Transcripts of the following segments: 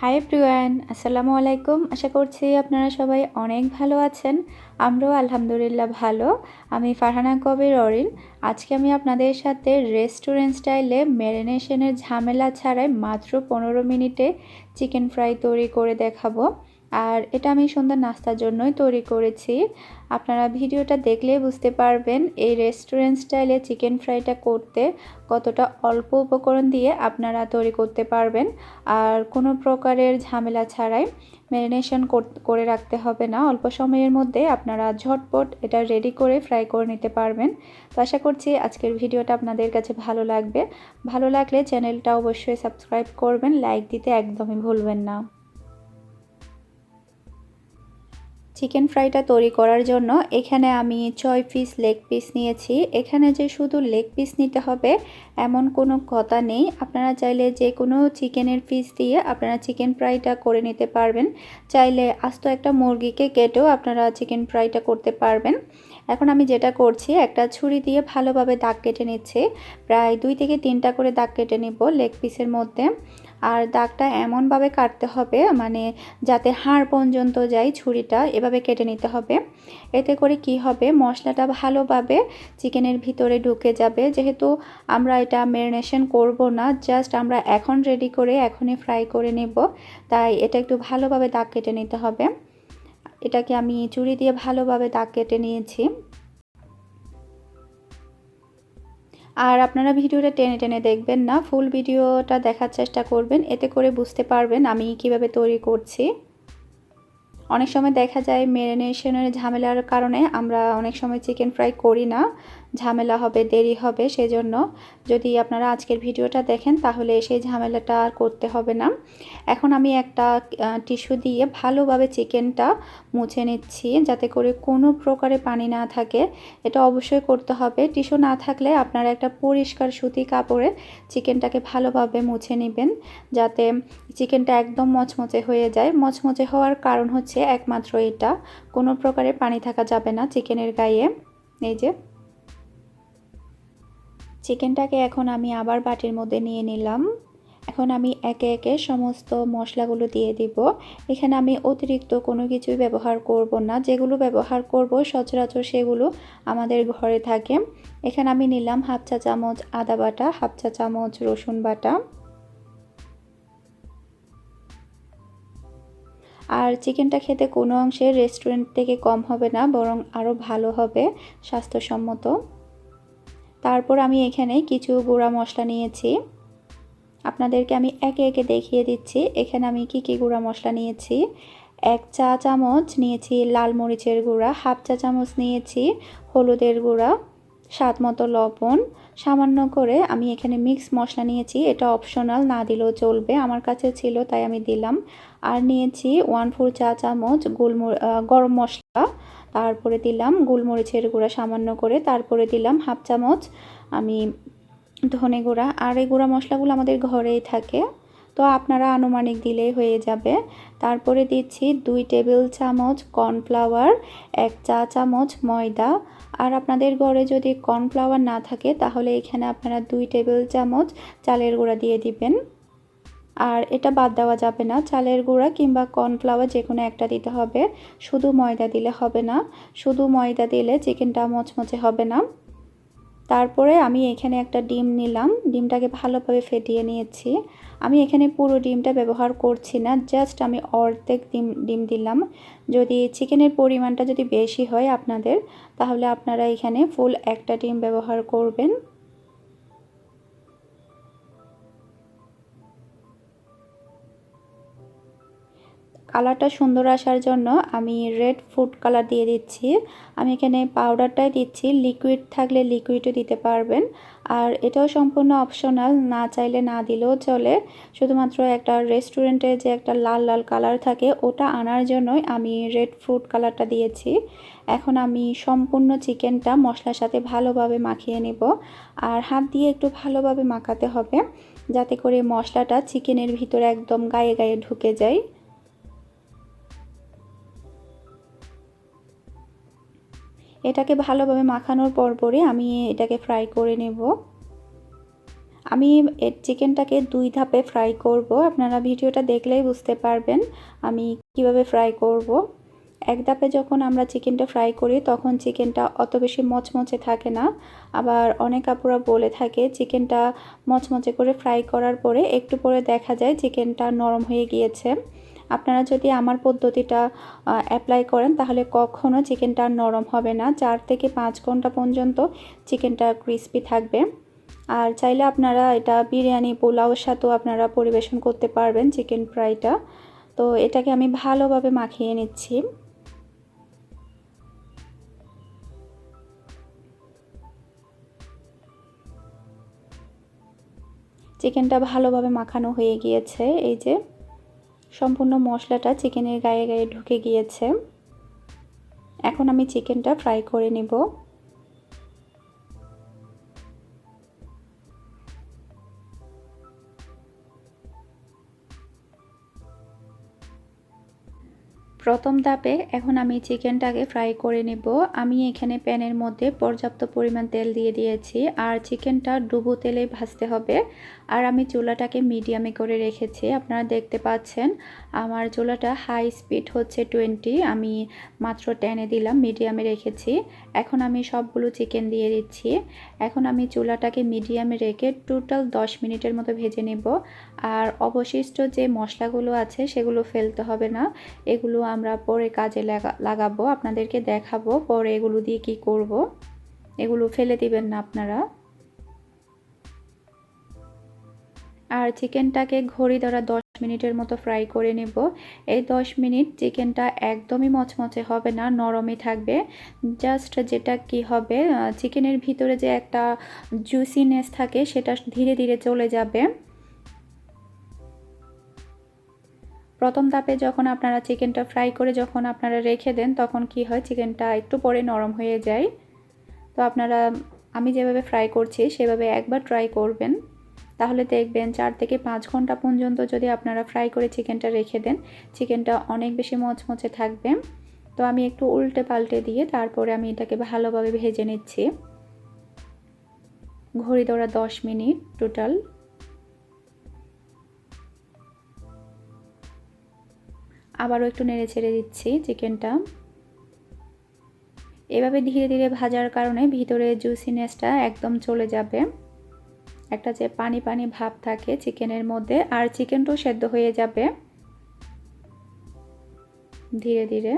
High Priyan আসসালামু আলাইকুম। আশা করছি আপনারা সবাই অনেক ভালো আছেন। আমরাও আলহামদুলিল্লাহ ভালো। আমি ফারহানা কবির অরিন। আজকে আমি আপনাদের সাথে রেস্টুরেন্ট স্টাইলে ম্যারিনেশনের ঝামেলা ছাড়াই মাত্র পনেরো মিনিটে চিকেন ফ্রাই তৈরি করে দেখাবো। আর এটা আমি সন্ধ্যা নাস্তার জন্যই তৈরি করেছি। আপনারা ভিডিওটা দেখলেই বুঝতে পারবেন এই রেস্টুরেন্ট স্টাইলে চিকেন ফ্রাইটা করতে কতটা অল্প উপকরণ দিয়ে আপনারা তৈরি করতে পারবেন। আর কোনো প্রকারের ঝামেলা ছাড়াই ম্যারিনেশন করে রাখতে হবে না। অল্প সময়ের মধ্যে আপনারা ঝটপট এটা রেডি করে ফ্রাই করে নিতে পারবেন। তো আশা করছি আজকের ভিডিওটা আপনাদের কাছে ভালো লাগবে। ভালো লাগলে চ্যানেলটা অবশ্যই সাবস্ক্রাইব করবেন। লাইক দিতে একদমই ভুলবেন না। চিকেন ফ্রাইটা তৈরি করার জন্য এখানে আমি ছয় পিস লেগ পিস নিয়েছি। এখানে যে শুধু লেগ পিস নিতে হবে, এমন কোনো কথা নেই। আপনারা চাইলে যে কোনো চিকেনের পিস দিয়ে আপনারা চিকেন ফ্রাইটা করে নিতে পারবেন। চাইলে আস্ত একটা মুরগিকে কেটেও আপনারা চিকেন ফ্রাইটা করতে পারবেন। এখন আমি যেটা করছি, একটা ছুরি দিয়ে ভালোভাবে দাগ কেটে নিচ্ছি। প্রায় দুই থেকে তিনটা করে দাগ কেটে নিব লেগ পিসের মধ্যে। আর দাগটা এমনভাবে কাটতে হবে মানে যাতে হাড় পর্যন্ত যায় ছুরিটা, এভাবে কেটে নিতে হবে। এতে করে কি হবে, মশলাটা ভালোভাবে চিকেনের ভিতরে ঢুকে যাবে। যেহেতু আমরা এটা ম্যারিনেশন করব না, জাস্ট আমরা এখন রেডি করে, এখনই ফ্রাই করে নেব। তাই এটা একটু ভালোভাবে দাগ কেটে নিতে হবে। এটাকে আমি চুরি দিয়ে ভালোভাবে দাগ কেটে নিয়েছি। আর আপনারা ভিডিওটা টেনে টেনে দেখবেন না ফুল ভিডিওটা দেখার চেষ্টা করবেন, এতে করে বুঝতে পারবেন আমি কীভাবে তৈরি করছি। অনেক সময় দেখা যায় মেরিনেশনের ঝামেলার কারণে আমরা অনেক সময় চিকেন ফ্রাই করি না ঝামেলা হবে, দেরি হবে, সেজন্য যদি আপনারা আজকের ভিডিওটা দেখেন তাহলে সেই ঝামেলাটা আর করতে হবে না। এখন আমি একটা টিস্যু দিয়ে ভালোভাবে চিকেনটা মুছে নিচ্ছি যাতে করে কোনো প্রকারে পানি না থাকে। এটা অবশ্যই করতে হবে। টিস্যু না থাকলে আপনারা একটা পরিষ্কার সুতি কাপড়ে চিকেনটাকে ভালোভাবে মুছে নেবেন যাতে চিকেনটা একদম মচমচে হয়ে যায়। মচমচে হওয়ার কারণ হচ্ছে একমাত্র এটা। কোনো প্রকারে পানি থাকা যাবে না চিকেনের গায়ে। এই যে চিকেনটাকে এখন আমি আবার বাটির মধ্যে নিয়ে নিলাম। এখন আমি একে একে সমস্ত মশলাগুলো দিয়ে দিব। এখানে আমি অতিরিক্ত কোনো কিছুই ব্যবহার করব না। যেগুলো ব্যবহার করব সচরাচর সেগুলো আমাদের ঘরে থাকে। এখানে আমি নিলাম হাফ চা চামচ আদা বাটা, হাফ চা চামচ রসুন বাটা। আর চিকেনটা খেতে কোনো অংশে রেস্টুরেন্ট থেকে কম হবে না, বরং আরও ভালো হবে, স্বাস্থ্যসম্মত। তারপর আমি এখানে কিছু গুঁড়া মশলা নিয়েছি। আপনাদেরকে আমি একে একে দেখিয়ে দিচ্ছি, এখানে আমি কি কি গুঁড়া মশলা নিয়েছি। এক চা চামচ নিয়েছি লাল মরিচের গুঁড়া, হাফ চা চামচ নিয়েছি হলুদের গুঁড়া, স্বাদ মতো লবণ। সামান্য করে আমি এখানে মিক্স মশলা নিয়েছি, এটা অপশনাল, না দিলেও চলবে। আমার কাছে ছিল, তাই আমি দিলাম। আর নিয়েছি ওয়ান ফোর চা চামচ গোলমর গরম মশলা। তারপরে দিলাম গোলমরিচের গুঁড়া সামান্য করে, তারপরে দিলাম হাফ চামচ আমি ধনে গুঁড়া। আর এই গুঁড়া মশলাগুলো আমাদের ঘরেই থাকে, তো আপনারা আনুমানিক দিলেই হয়ে যাবে। তারপরে দিচ্ছি দুই টেবিল চামচ কর্নফ্লাওয়ার, এক চা চামচ ময়দা। আর আপনাদের ঘরে যদি কর্নফ্লাওয়ার না থাকে, তাহলে এখানে আপনারা দুই টেবিল চামচ চালের গুঁড়া দিয়ে দিবেন। আর এটা বাদ দেওয়া যাবে না। চালের গুঁড়া কিংবা কর্নফ্লাওয়ার যে কোনো একটা দিতে হবে। শুধু ময়দা দিলে হবে না। শুধু ময়দা দিলে চিকেনটা মচমচে হবে না। তারপরে আমি এখানে একটা ডিম নিলাম। ডিমটাকে ভালোভাবে ফেটিয়ে নিয়েছি। আমি এখানে পুরো ডিমটা ব্যবহার করছি না। জাস্ট আমি অর্ধেক ডিম ডিম দিলাম। যদি চিকেনের পরিমাণটা যদি বেশি হয় আপনাদের, তাহলে আপনারা এখানে ফুল একটা ডিম ব্যবহার করবেন। কালারটা সুন্দর আসার জন্য আমি রেড ফুড কালার দিয়ে দিচ্ছি। আমি এখানে পাউডারটাই দিচ্ছি। লিকুইড থাকলে লিকুইডও দিতে পারবেন। আর এটাও সম্পূর্ণ অপশনাল, না চাইলে না দিলেও চলে। শুধুমাত্র একটা রেস্টুরেন্টে যে একটা লাল লাল কালার থাকে, ওটা আনার জন্যই আমি রেড ফ্রুট কালারটা দিয়েছি। এখন আমি সম্পূর্ণ চিকেনটা মশলার সাথে ভালোভাবে মাখিয়ে নেব। আর হাত দিয়ে একটু ভালোভাবে মাখাতে হবে, যাতে করে মশলাটা চিকেনের ভিতরে একদম গায়ে গায়ে ঢুকে যায়। এটাকে ভালোভাবে মাখানোর পর পরে আমি এটাকে ফ্রাই করে নেব। আমি এর চিকেনটাকে দুই ধাপে ফ্রাই করব। আপনারা ভিডিওটা দেখলেই বুঝতে পারবেন আমি কীভাবে ফ্রাই করব। এক ধাপে যখন আমরা চিকেনটা ফ্রাই করি, তখন চিকেনটা অত বেশি মচমচে থাকে না। আবার অনেক আপুরা বলে থাকে চিকেনটা মচমচে করে ফ্রাই করার পরে একটু পরে দেখা যায় চিকেনটা নরম হয়ে গিয়েছে। আপনারা যদি আমার পদ্ধতিটা অ্যাপ্লাই করেন, তাহলে কখনও চিকেনটা নরম হবে না। চার থেকে পাঁচ ঘণ্টা পর্যন্ত চিকেনটা ক্রিস্পি থাকবে। আর চাইলে আপনারা এটা বিরিয়ানি পোলাওর সাথেও আপনারা পরিবেশন করতে পারবেন চিকেন ফ্রাইটা। তো এটাকে আমি ভালোভাবে মাখিয়ে নিচ্ছি। চিকেনটা ভালোভাবে মাখানো হয়ে গিয়েছে, এই যে। সম্পূর্ণ মশলাটা চিকেনের গায়ে গায়ে ঢুকে গিয়েছে। এখন আমি চিকেনটা ফ্রাই করে নেব। প্রথম ধাপে এখন আমি চিকেনটাকে ফ্রাই করে নেব। আমি এখানে প্যানের মধ্যে পর্যাপ্ত পরিমাণ তেল দিয়ে দিয়েছি আর চিকেনটা ডুবো তেলে ভাজতে হবে। আর আমি চুলাটাকে মিডিয়ামে করে রেখেছি, আপনারা দেখতে পাচ্ছেন। আমার চুলাটা হাই স্পিড হচ্ছে টোয়েন্টি আমি মাত্র টেনে দিলাম মিডিয়ামে রেখেছি। এখন আমি সবগুলো চিকেন দিয়ে দিচ্ছি। এখন আমি চুলাটাকে মিডিয়ামে রেখে টোটাল 10 মিনিটের মতো ভেজে নেব। আর অবশিষ্ট যে মশলাগুলো আছে, সেগুলো ফেলতে হবে না। এগুলো আমরা পরে কাজে লাগাবো, আপনাদেরকে দেখাবো পরে এগুলো দিয়ে কি করব। এগুলো ফেলে দিবেন না আপনারা। আর চিকেনটাকে ঘড়ি ধরা মিনিটের মতো ফ্রাই করে নেব। এই দশ মিনিট চিকেনটা একদমই মচমচে হবে না, নরমই থাকবে। জাস্ট যেটা কি হবে চিকেনের ভিতরে যে একটা জুসিনেস থাকে সেটা ধীরে ধীরে চলে যাবে। প্রথম তাপে যখন আপনারা চিকেনটা ফ্রাই করে যখন আপনারা রেখে দেন, তখন কি হয়, চিকেনটা একটু পরে নরম হয়ে যায়। তো আপনারা, আমি যেভাবে ফ্রাই করছি, সেভাবে একবার ট্রাই করবেন। তাহলে দেখবেন চার থেকে পাঁচ ঘণ্টা পর্যন্ত যদি আপনারা ফ্রাই করে চিকেনটা রেখে দেন চিকেনটা অনেক বেশি মচমচে থাকবে। তো আমি একটু উল্টে পাল্টে দিয়ে তারপরে আমি এটাকে ভালোভাবে ভেজে নিচ্ছি। ঘড়ি ধরা দশ মিনিট টোটাল আবারও একটু নেড়ে ছেড়ে দিচ্ছি চিকেনটা এভাবে ধীরে ধীরে ভাজার কারণে ভিতরে জুসিনেসটা একদম চলে যাবে। একটা যে পানি পানি ভাব থাকে চিকেনের মধ্যে, আর চিকেনটাও সেদ্ধ হয়ে যাবে ধীরে ধীরে।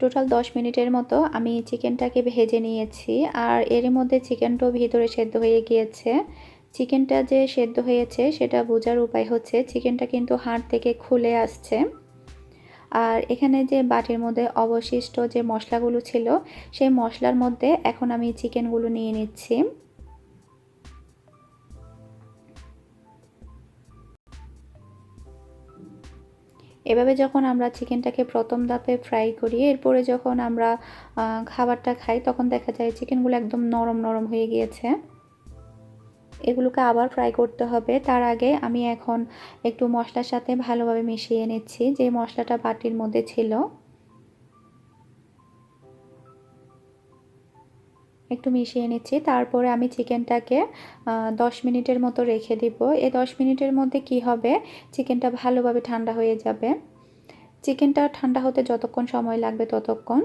টোটাল 10 মিনিটের মতো আমি চিকেনটাকে ভেজে নিয়েছি, আর এর মধ্যে চিকেনটাও ভিতরে সেদ্ধ হয়ে গিয়েছে। চিকেনটা যে সেদ্ধ হয়েছে, সেটা বোঝার উপায় হচ্ছে চিকেনটা কিন্তু হাড় থেকে খুলে আসছে। আর এখানে যে বাটির মধ্যে অবশিষ্ট যে মশলাগুলো ছিল, সেই মশলার মধ্যে এখন আমি চিকেনগুলো নিয়ে নিচ্ছি। এভাবে যখন আমরা চিকেনটাকে প্রথম ধাপে ফ্রাই করি, এরপরে যখন আমরা খাবারটা খাই, তখন দেখা যায় চিকেনগুলো একদম নরম নরম হয়ে গিয়েছে। এগুলোকে আবার ফ্রাই করতে হবে। তার আগে আমি এখন একটু মশলার সাথে ভালোভাবে মিশিয়ে নিচ্ছি, যে মশলাটা বাটির মধ্যে ছিল। একটু মিশিয়ে নিচ্ছি। তারপরে আমি চিকেনটাকে দশ মিনিটের মতো রেখে দিব। এই দশ মিনিটের মধ্যে কি হবে? চিকেনটা ভালোভাবে ঠান্ডা হয়ে যাবে। চিকেনটা ঠান্ডা হতে যতক্ষণ সময় লাগবে ততক্ষণ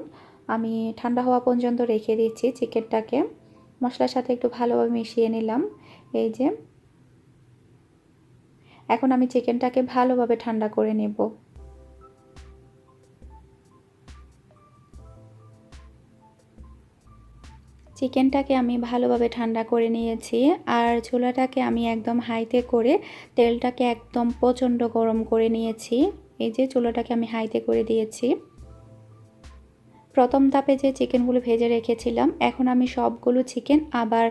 আমি ঠান্ডা হওয়া পর্যন্ত রেখে দিচ্ছি চিকেনটাকে। মশলার সাথে একটু ভালোভাবে মিশিয়ে নিলাম। এই যে, এখন আমি চিকেনটাকে ভালোভাবে ঠান্ডা করে নেব। চিকেনটাকে আমি ভালোভাবে ঠান্ডা করে নিয়েছি আর চুলাটাকে আমি একদম হাইতে করে তেলটাকে একদম প্রচণ্ড গরম করে নিয়েছি। এই যে চুলাটাকে আমি হাইতে করে দিয়েছি। প্রথম ধাপে যে চিকেনগুলো ভেজে রেখেছিলাম, এখন আমি সবগুলো চিকেন আবার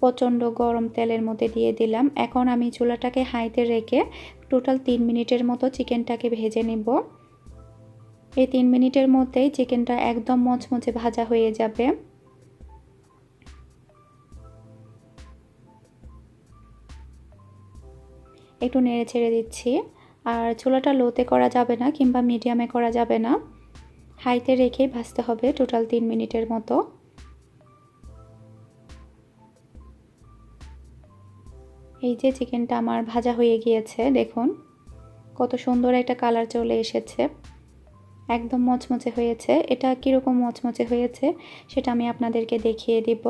প্রচণ্ড গরম তেলের মধ্যে দিয়ে দিলাম। এখন আমি চুলাটাকে হাইতে রেখে টোটাল তিন মিনিটের মতো চিকেনটাকে ভেজে নেব। এই তিন মিনিটের মধ্যেই চিকেনটা একদম মচমচে ভাজা হয়ে যাবে। একটু নেড়ে ছেড়ে দিচ্ছি। আর চুলাটা লোতে করা যাবে না কিংবা মিডিয়ামে করা যাবে না। হাইতে রেখেই ভাজতে হবে টোটাল তিন মিনিটের মতো। এই যে চিকেনটা আমার ভাজা হয়ে গিয়েছে, দেখুন। কত সুন্দর একটা কালার চলে এসেছে। একদম মচমচে হয়েছে। এটা কীরকম মচমচে হয়েছে, সেটা আমি আপনাদেরকে দেখিয়ে দিব।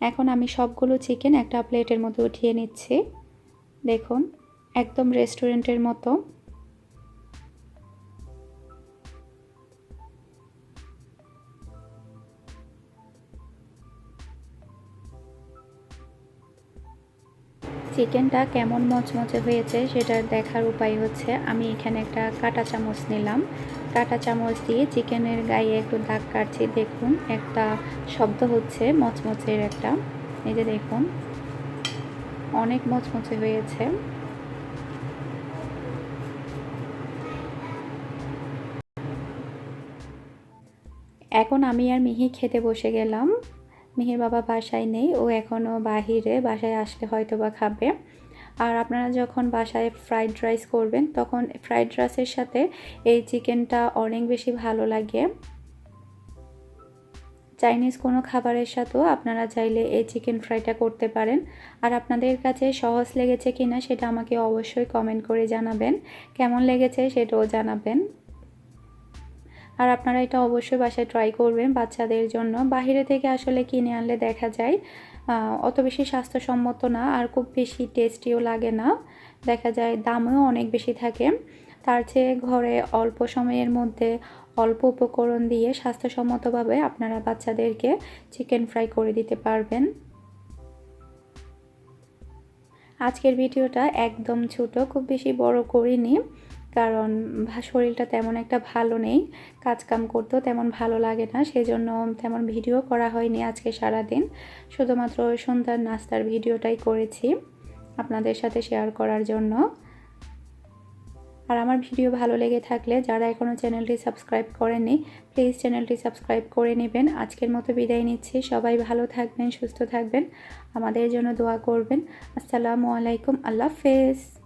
এখন আমি সবগুলো চিকেন একটা প্লেটের মধ্যে উঠিয়ে নিচ্ছি। দেখুন, একদম রেস্টুরেন্টের মতো। চিকেনটা কেমন মচমচে হয়েছে সেটা দেখার উপায় হচ্ছে, আমি এখানে একটা কাটা চামচ নিলাম। কাটা চামচ দিয়ে চিকেনের গায়ে একটু দাগ কাটছি, দেখুন, একটা শব্দ হচ্ছে, মচমচের একটা। এই যে দেখুন, অনেক মচমচে হয়েছে। এখন আমি আর মিহি খেতে বসে গেলাম। মিহির বাবা বাসায় নেই, ও এখনও বাহিরে, বাসায় আসলে হয়তো বা খাবে। আর আপনারা যখন বাসায় ফ্রাইড রাইস করবেন, তখন ফ্রাইড রাইসের সাথে এই চিকেনটা অনেক বেশি ভালো লাগে। চাইনিজ কোনো খাবারের সাথেও আপনারা চাইলে এই চিকেন ফ্রাইটা করতে পারেন। আর আপনাদের কাছে সহজ লেগেছে কি না সেটা আমাকে অবশ্যই কমেন্ট করে জানাবেন। কেমন লেগেছে সেটাও জানাবেন। আর আপনারা এটা অবশ্যই বাসায় ট্রাই করবেন বাচ্চাদের জন্য। বাহিরে থেকে আসলে কিনে আনলে দেখা যায় অত বেশি স্বাস্থ্যসম্মত না আর খুব বেশি টেস্টিও লাগে না। দেখা যায় দামও অনেক বেশি থাকে। তার চেয়ে ঘরে অল্প সময়ের মধ্যে অল্প উপকরণ দিয়ে স্বাস্থ্যসম্মতভাবে আপনারা বাচ্চাদেরকে চিকেন ফ্রাই করে দিতে পারবেন। আজকের ভিডিওটা একদম ছোট, খুব বেশি বড় করিনি। কারণ শরীরটা তেমন একটা ভালো নেই, কাজকাম করতেও তেমন ভালো লাগে না সেই জন্য তেমন ভিডিও করা হয়নি আজকে সারাদিন। শুধুমাত্র সন্ধ্যার নাস্তার ভিডিওটাই করেছি আপনাদের সাথে শেয়ার করার জন্য। আর আমার ভিডিও ভালো লেগে থাকলে যারা এখনও চ্যানেলটি সাবস্ক্রাইব করেননি প্লিজ চ্যানেলটি সাবস্ক্রাইব করে নেবেন। আজকের মতো বিদায় নিচ্ছি। সবাই ভালো থাকবেন, সুস্থ থাকবেন। আমাদের জন্য দোয়া করবেন। আসসালামু আলাইকুম। আল্লাহ হাফেজ।